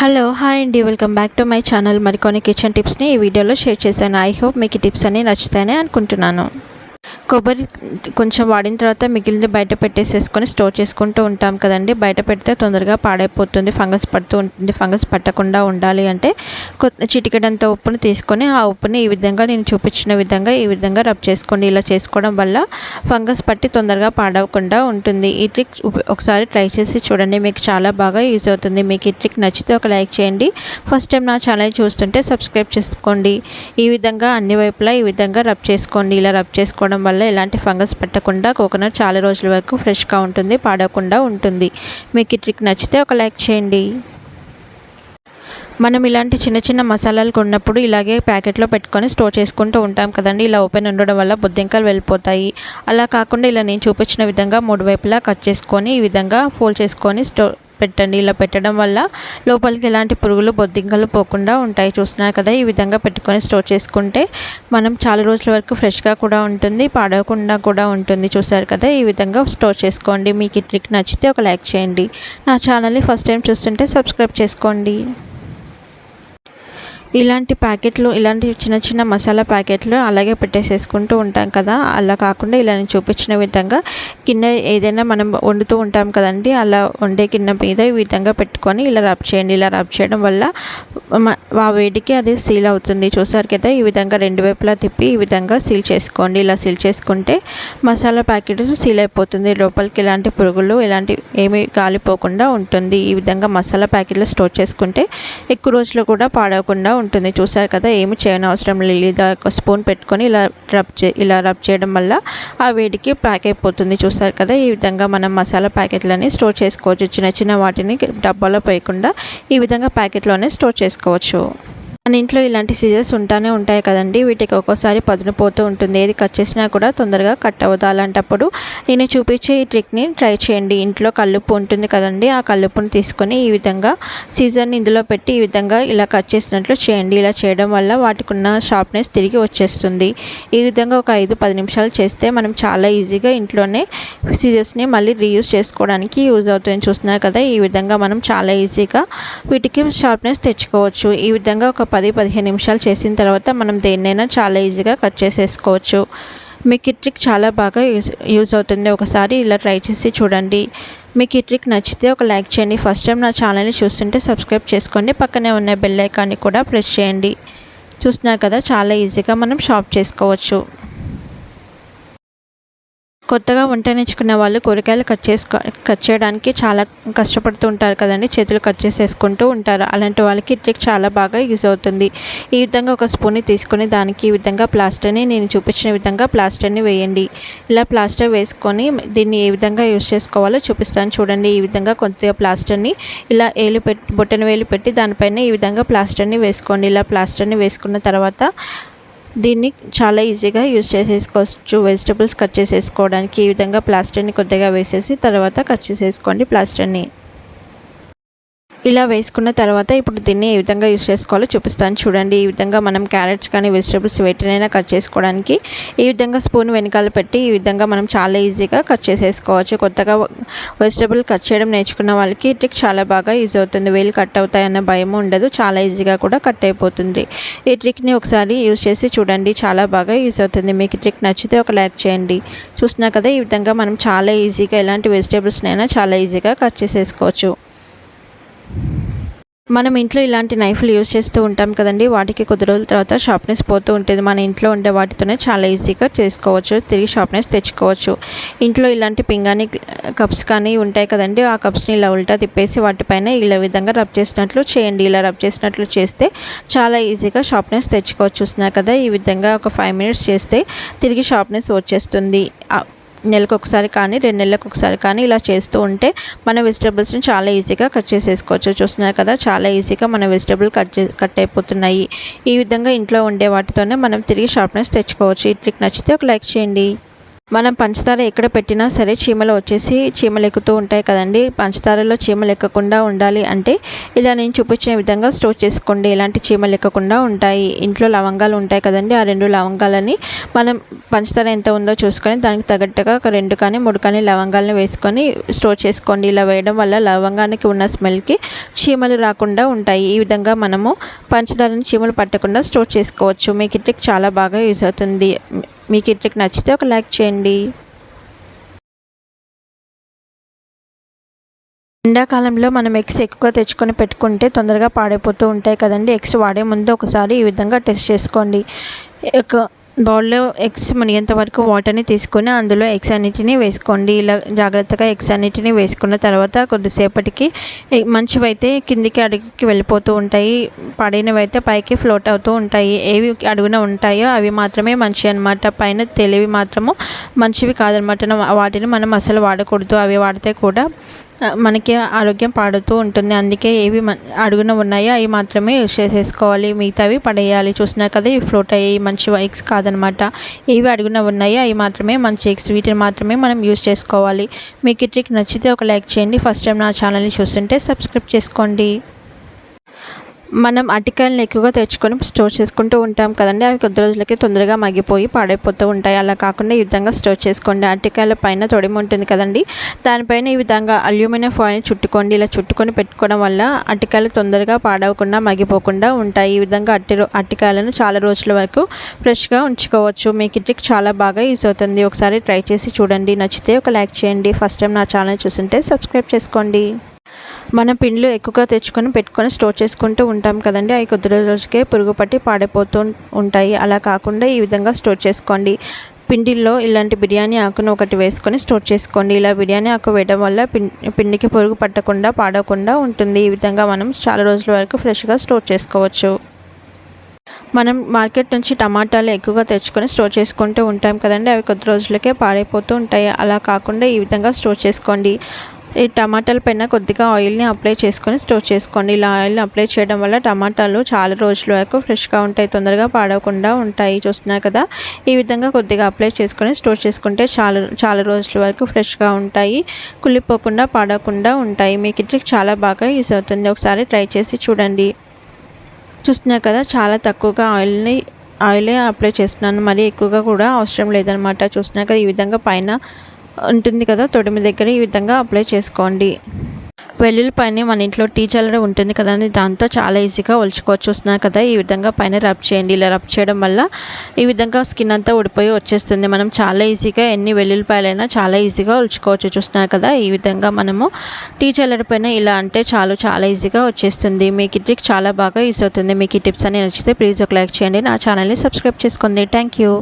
Hello hi అండి. Welcome back to my channel మరికొన్ని kitchen టిప్స్ని ఈ వీడియోలో షేర్ చేశాను. ఐ హోప్ మీకు ఈ టిప్స్ అన్నీ నచ్చుతాయని అనుకుంటున్నాను. కొబ్బరి కొంచెం వాడిన తర్వాత మిగిలింది బయట పెట్టేసేసుకొని స్టోర్ చేసుకుంటూ ఉంటాం కదండి. బయట పెడితే తొందరగా పాడైపోతుంది ఫంగస్ పడుతూ ఉంటుంది ఫంగస్ పట్టకుండా ఉండాలి అంటే చిటికెడంత ఉప్పును తీసుకొని ఆ ఉప్పుని ఈ విధంగా నేను చూపించిన విధంగా ఈ విధంగా రబ్ చేసుకోండి. ఇలా చేసుకోవడం వల్ల ఫంగస్ పట్టి తొందరగా పాడవకుండా ఉంటుంది. ఈ ట్రిక్ ఒకసారి ట్రై చేసి చూడండి. మీకు చాలా బాగా యూజ్ అవుతుంది. మీకు ఈ ట్రిక్ నచ్చితే ఒక లైక్ చేయండి. ఫస్ట్ టైం నా ఛానల్ చూస్తుంటే సబ్స్క్రైబ్ చేసుకోండి. ఈ విధంగా అన్ని వైపులా ఈ విధంగా రబ్ చేసుకోండి. ఇలా రబ్ చేసుకోవడం వల్ల ఎలాంటి ఫంగస్ పట్టకుండా కోకోనట్ చాలా రోజుల వరకు ఫ్రెష్గా ఉంటుంది పాడకుండా ఉంటుంది. మీకు ఈ ట్రిక్ నచ్చితే ఒక లైక్ చేయండి. మనం ఇలాంటి చిన్న చిన్న మసాలాలు కొన్నప్పుడు ఇలాగే ప్యాకెట్లో పెట్టుకొని స్టోర్ చేసుకుంటూ ఉంటాం కదండి. ఇలా ఓపెన్ ఉండడం వల్ల బొద్దింకలు వెళ్ళిపోతాయి. అలా కాకుండా ఇలా నేను చూపించిన విధంగా మూడు వైపులా కట్ చేసుకొని ఈ విధంగా ఫోల్డ్ చేసుకొని స్టోర్ పెట్టండి. ఇలా పెట్టడం వల్ల లోపలికి ఎలాంటి పురుగులు బొద్దింకలు పోకుండా ఉంటాయి. చూస్తున్నారు కదా ఈ విధంగా పెట్టుకొని స్టోర్ చేసుకుంటే మనం చాలా రోజుల వరకు ఫ్రెష్గా కూడా ఉంటుంది పాడవకుండా కూడా ఉంటుంది. చూసారు కదా ఈ విధంగా స్టోర్ చేసుకోండి. మీకు ఈ ట్రిక్ నచ్చితే ఒక లైక్ చేయండి. నా ఛానల్ని ఫస్ట్ టైం చూస్తుంటే సబ్స్క్రైబ్ చేసుకోండి. ఇలాంటి ప్యాకెట్లు ఇలాంటి చిన్న చిన్న మసాలా ప్యాకెట్లు అలాగే పెట్టేసేసుకుంటూ ఉంటాం కదా. అలా కాకుండా ఇలా నేను చూపించిన విధంగా కింద ఏదైనా మనం వండుతూ ఉంటాం కదండి అలా వండే కింద మీద ఈ విధంగా పెట్టుకొని ఇలా రబ్ చేయండి. ఇలా రబ్ చేయడం వల్ల ఆ వేడికి అది సీల్ అవుతుంది. చూసారు కదా ఈ విధంగా రెండు వైపులా తిప్పి ఈ విధంగా సీల్ చేసుకోండి. ఇలా సీల్ చేసుకుంటే మసాలా ప్యాకెట్ సీల్ అయిపోతుంది. లోపలికి ఇలాంటి పురుగులు ఇలాంటి ఏమి గాలిపోకుండా ఉంటుంది. ఈ విధంగా మసాలా ప్యాకెట్లు స్టోర్ చేసుకుంటే ఎక్కువ రోజులు కూడా పాడవకుండా ఉంటుంది. చూసారు కదా ఏమి చేయనవసరం లేదు. లేదా ఒక స్పూన్ పెట్టుకొని ఇలా రబ్ చే ఇలా రబ్ చేయడం వల్ల ఆ వేడికి ప్యాక్ అయిపోతుంది. చూసారు కదా ఈ విధంగా మనం మసాలా ప్యాకెట్లని స్టోర్ చేసుకోవచ్చు. చిన్న చిన్న వాటిని డబ్బాలో పోయకుండా ఈ విధంగా ప్యాకెట్లోనే స్టోర్ చేసుకోవచ్చు. మన ఇంట్లో ఇలాంటి సీజర్స్ ఉంటానే ఉంటాయి కదండి. వీటికి ఒక్కోసారి పదును పోతూ ఉంటుంది. ఏది కట్ చేసినా కూడా తొందరగా కట్ అవ్వదు. అలాంటప్పుడు నేను చూపించే ఈ ట్రిక్ని ట్రై చేయండి. ఇంట్లో కల్లుప్పు ఉంటుంది కదండి. ఆ కల్లుప్పుని తీసుకొని ఈ విధంగా సీజర్ని ఇందులో పెట్టి ఈ విధంగా ఇలా కట్ చేసినట్లు చేయండి. ఇలా చేయడం వల్ల వాటికి ఉన్న షార్ప్నెస్ తిరిగి వచ్చేస్తుంది. ఈ విధంగా ఒక ఐదు పది నిమిషాలు చేస్తే మనం చాలా ఈజీగా ఇంట్లోనే సీజర్స్ని మళ్ళీ రీయూజ్ చేసుకోవడానికి యూజ్ అవుతుంది చూస్తున్నారు కదా. ఈ విధంగా మనం చాలా ఈజీగా వీటికి షార్ప్నెస్ తెచ్చుకోవచ్చు. ఈ విధంగా ఒక పది పదిహేను నిమిషాలు చేసిన తర్వాత మనం దేన్నైనా చాలా ఈజీగా కట్ చేసేసుకోవచ్చు. మీకు ఈ ట్రిక్ చాలా బాగా యూజ్ యూజ్ అవుతుంది. ఒకసారి ఇలా ట్రై చేసి చూడండి. మీకు ఈ ట్రిక్ నచ్చితే ఒక లైక్ చేయండి. ఫస్ట్ టైం నా ఛానల్ని చూస్తుంటే సబ్స్క్రైబ్ చేసుకోండి. పక్కనే ఉన్న బెల్ ఐకాన్ని కూడా ప్రెస్ చేయండి. చూస్తున్నారు కదా చాలా ఈజీగా మనం షాప్ చేసుకోవచ్చు. కొత్తగా వంట నేర్చుకున్న వాళ్ళు కూరగాయలు కట్ చేసుకో కట్ చేయడానికి చాలా కష్టపడుతూ ఉంటారు కదండి. చేతులు కట్ చేసేసుకుంటూ ఉంటారు. అలాంటి వాళ్ళకి ట్రిక్ చాలా బాగా యూజ్ అవుతుంది. ఈ విధంగా ఒక స్పూన్ని తీసుకొని దానికి ఈ విధంగా ప్లాస్టర్ని నేను చూపించిన విధంగా ప్లాస్టర్ని వేయండి. ఇలా ప్లాస్టర్ వేసుకొని దీన్ని ఏ విధంగా యూజ్ చేసుకోవాలో చూపిస్తాను చూడండి. ఈ విధంగా కొద్దిగా ప్లాస్టర్ని ఇలా ఏలు పెట్టి బొట్టన వేలు పెట్టి దానిపైన ఈ విధంగా ప్లాస్టర్ని వేసుకోండి. ఇలా ప్లాస్టర్ని వేసుకున్న తర్వాత దీన్ని చాలా ఈజీగా యూజ్ చేసేసుకోవచ్చు. వెజిటబుల్స్ కట్ చేసేసుకోవడానికి ఈ విధంగా ప్లాస్టర్ని కొద్దిగా వేసేసి తర్వాత కట్ చేసేసుకోండి ప్లాస్టర్ని. ఇలా వేసుకున్న తర్వాత ఇప్పుడు దీన్ని ఏ విధంగా యూస్ చేసుకోవాలో చూపిస్తాను. చూడండి ఈ విధంగా మనం క్యారెట్స్ కానీ వెజిటేబుల్స్ వేటినైనా కట్ చేసుకోవడానికి ఈ విధంగా స్పూన్ వెనకాల పెట్టి ఈ విధంగా మనం చాలా ఈజీగా కట్ చేసేసుకోవచ్చు. కొత్తగా వెజిటేబుల్ కట్ చేయడం నేర్చుకున్న వాళ్ళకి ట్రిక్ చాలా బాగా యూజ్ అవుతుంది. వేలు కట్ అవుతాయన్న భయం ఉండదు. చాలా ఈజీగా కూడా కట్ అయిపోతుంది. ఈ ట్రిక్ని ఒకసారి యూజ్ చేసి చూడండి. చాలా బాగా యూజ్ అవుతుంది. మీకు ట్రిక్ నచ్చితే ఒక లైక్ చేయండి. చూసినా కదా ఈ విధంగా మనం చాలా ఈజీగా ఎలాంటి వెజిటేబుల్స్నైనా చాలా ఈజీగా కట్ చేసేసుకోవచ్చు. మనం ఇంట్లో ఇలాంటి నైఫ్లు యూజ్ చేస్తూ ఉంటాం కదండి. వాటికి కొద్ది రోజుల తర్వాత షార్ప్నెస్ పోతూ ఉంటుంది. మన ఇంట్లో ఉండే వాటితోనే చాలా ఈజీగా చేసుకోవచ్చు. తిరిగి షార్ప్నెస్ తెచ్చుకోవచ్చు. ఇంట్లో ఇలాంటి పింగాని కప్స్ కానీ ఉంటాయి కదండి. ఆ కప్స్ని ఇలా ఉల్టా తిప్పేసి వాటిపైన ఇలా విధంగా రబ్ చేసినట్లు చేయండి. ఇలా రబ్ చేసినట్లు చేస్తే చాలా ఈజీగా షార్ప్నెస్ తెచ్చుకోవచ్చు. చూస్తున్నారు కదా ఈ విధంగా ఒక ఫైవ్ మినిట్స్ చేస్తే తిరిగి షార్ప్నెస్ వచ్చేస్తుంది. నెలకు ఒకసారి కానీ రెండు నెలలకు ఒకసారి కానీ ఇలా చేస్తూ ఉంటే మన వెజిటేబుల్స్ని చాలా ఈజీగా కట్ చేసేసుకోవచ్చు. చూస్తున్నారు కదా చాలా ఈజీగా మన వెజిటబుల్ కట్ చే కట్ అయిపోతున్నాయి. ఈ విధంగా ఇంట్లో ఉండే వాటితోనే మనం తిరిగి షార్ప్నెస్ తెచ్చుకోవచ్చు. ఈ ట్రిక్ నచ్చితే ఒక లైక్ చేయండి. మనం పంచదార ఎక్కడ పెట్టినా సరే చీమలు వచ్చేసి చీమలు ఎక్కుతూ ఉంటాయి కదండి. పంచదారలో చీమలు ఎక్కకుండా ఉండాలి అంటే ఇలా నేను చూపించిన విధంగా స్టోర్ చేసుకోండి. ఎలాంటి చీమలు ఎక్కకుండా ఉంటాయి. ఇంట్లో లవంగాలు ఉంటాయి కదండి. ఆ రెండు లవంగాలని మనం పంచదార ఎంత ఉందో చూసుకొని దానికి తగ్గట్టుగా ఒక రెండు కానీ మూడు కానీ లవంగాలను వేసుకొని స్టోర్ చేసుకోండి. ఇలా వేయడం వల్ల లవంగానికి ఉన్న స్మెల్కి చీమలు రాకుండా ఉంటాయి. ఈ విధంగా మనము పంచదారని చీమలు పట్టకుండా స్టోర్ చేసుకోవచ్చు. మీకు ఇట్టికి చాలా బాగా యూజ్ అవుతుంది. మీకు ఇట్టికి నచ్చితే ఒక లైక్ చేయండి. ఎండాకాలంలో మనం ఎగ్స్ ఎక్కువగా తెచ్చుకొని పెట్టుకుంటే తొందరగా పాడైపోతూ ఉంటాయి కదండి. ఎగ్స్ వాడే ముందు ఒకసారి ఈ విధంగా టెస్ట్ చేసుకోండి. ఒక బౌల్లో ఎగ్స్ మునిగేంత వరకు వాటర్ని తీసుకొని అందులో ఎగ్స్ అన్నిటిని వేసుకోండి. ఇలా జాగ్రత్తగా ఎగ్స్ అన్నిటిని వేసుకున్న తర్వాత కొద్దిసేపటికి మంచివైతే కిందికి అడుగుకి వెళ్ళిపోతూ ఉంటాయి. పడినవైతే పైకి ఫ్లోట్ అవుతూ ఉంటాయి. ఏవి అడుగున ఉంటాయో అవి మాత్రమే మంచి అనమాట పైన తెలివి మాత్రము మంచివి కాదనమాట వాటిని మనం అసలు వాడకూడదు. అవి వాడితే కూడా మనకి ఆరోగ్యం పాడుతూ ఉంటుంది. అందుకే ఏవి అడుగున ఉన్నాయో అవి మాత్రమే యూస్ చేసేసుకోవాలి. మిగతావి పడేయాలి. చూసినా కదా ఇవి ఫ్లోట్ అయ్యాయి. మంచి ఎగ్స్ కాదనమాట. ఏవి అడుగున ఉన్నాయో అవి మాత్రమే మంచి ఎగ్స్ వీటిని మాత్రమే మనం యూస్ చేసుకోవాలి. మీకు ఈ ట్రిక్ నచ్చితే ఒక లైక్ చేయండి. ఫస్ట్ టైం నా ఛానల్ని చూస్తుంటే సబ్స్క్రైబ్ చేసుకోండి. మనం అటికాయలను ఎక్కువగా తెచ్చుకొని స్టోర్ చేసుకుంటూ ఉంటాం కదండి. అవి కొద్ది రోజులకి తొందరగా మగ్గిపోయి పాడైపోతూ ఉంటాయి. అలా కాకుండా ఈ విధంగా స్టోర్ చేసుకోండి. అటికాయల పైన తొడిమి ఉంటుంది కదండి. దానిపైన ఈ విధంగా అల్యూమినియం ఫాయిల్ చుట్టుకోండి. ఇలా చుట్టుకొని పెట్టుకోవడం వల్ల అటికాయలు తొందరగా పాడవకుండా మగ్గిపోకుండా ఉంటాయి. ఈ విధంగా అట్టి అటికాయలను చాలా రోజుల వరకు ఫ్రెష్గా ఉంచుకోవచ్చు. మీకు ఇంటికి చాలా బాగా యూజ్ అవుతుంది. ఒకసారి ట్రై చేసి చూడండి. నచ్చితే ఒక లైక్ చేయండి. ఫస్ట్ టైం నా ఛానల్ చూస్తుంటే సబ్స్క్రైబ్ చేసుకోండి. మనం పిండ్లు ఎక్కువగా తెచ్చుకొని పెట్టుకొని స్టోర్ చేసుకుంటూ ఉంటాం కదండి. అవి కొద్ది రోజులకే పురుగు పట్టి పాడైపోతూ ఉంటాయి. అలా కాకుండా ఈ విధంగా స్టోర్ చేసుకోండి. పిండిల్లో ఇలాంటి బిర్యానీ ఆకును ఒకటి వేసుకొని స్టోర్ చేసుకోండి. ఇలా బిర్యానీ ఆకు వేయడం వల్ల పిండికి పురుగు పట్టకుండా పాడకుండా ఉంటుంది. ఈ విధంగా మనం చాలా రోజుల వరకు ఫ్రెష్గా స్టోర్ చేసుకోవచ్చు. మనం మార్కెట్ నుంచి టమాటాలు ఎక్కువగా తెచ్చుకొని స్టోర్ చేసుకుంటూ ఉంటాం కదండి. అవి కొద్ది రోజులకే పాడైపోతూ ఉంటాయి. అలా కాకుండా ఈ విధంగా స్టోర్ చేసుకోండి. ఈ టమాటాల పైన కొద్దిగా ఆయిల్ని అప్లై చేసుకొని స్టోర్ చేసుకోండి. ఇలా ఆయిల్ని అప్లై చేయడం వల్ల టమాటాలు చాలా రోజుల వరకు ఫ్రెష్గా ఉంటాయి తొందరగా పాడవకుండా ఉంటాయి. చూస్తున్నారు కదా? ఈ విధంగా కొద్దిగా అప్లై చేసుకొని స్టోర్ చేసుకుంటే చాలా చాలా రోజుల వరకు ఫ్రెష్గా ఉంటాయి కుళ్ళిపోకుండా పాడకుండా ఉంటాయి. మీకు ఇట్లా చాలా బాగా యూస్ అవుతుంది. ఒకసారి ట్రై చేసి చూడండి. చూస్తున్నారు కదా? చాలా తక్కువగా ఆయిల్ని ఆయిలే అప్లై చేస్తున్నాను. మరి ఎక్కువగా కూడా అవసరం లేదనమాట చూసినాక ఈ విధంగా పైన ఉంటుంది కదా తొడిమి దగ్గర ఈ విధంగా అప్లై చేసుకోండి. వెల్లుల్లిపైన మన ఇంట్లో టీ చల్లడం ఉంటుంది కదండి దాంతో చాలా ఈజీగా ఒలుచుకోవచ్చు. చూస్తున్నారు కదా ఈ విధంగా పైన రబ్ చేయండి. ఇలా రబ్ చేయడం వల్ల ఈ విధంగా స్కిన్ అంతా ఊడిపోయి వచ్చేస్తుంది. మనం చాలా ఈజీగా ఎన్ని వెల్లుల్లిపాయలైనా చాలా ఈజీగా ఒలుచుకోవచ్చు. చూస్తున్నారు కదా ఈ విధంగా మనము టీ చల్లడం పైన ఇలా అంటే చాలు చాలా ఈజీగా వచ్చేస్తుంది. మీకు ఈ చాలా బాగా యూస్ అవుతుంది. మీకు ఈ టిప్స్ అన్ని నచ్చితే ప్లీజ్ ఒక లైక్ చేయండి. నా ఛానల్ని సబ్స్క్రైబ్ చేసుకోండి. Thank you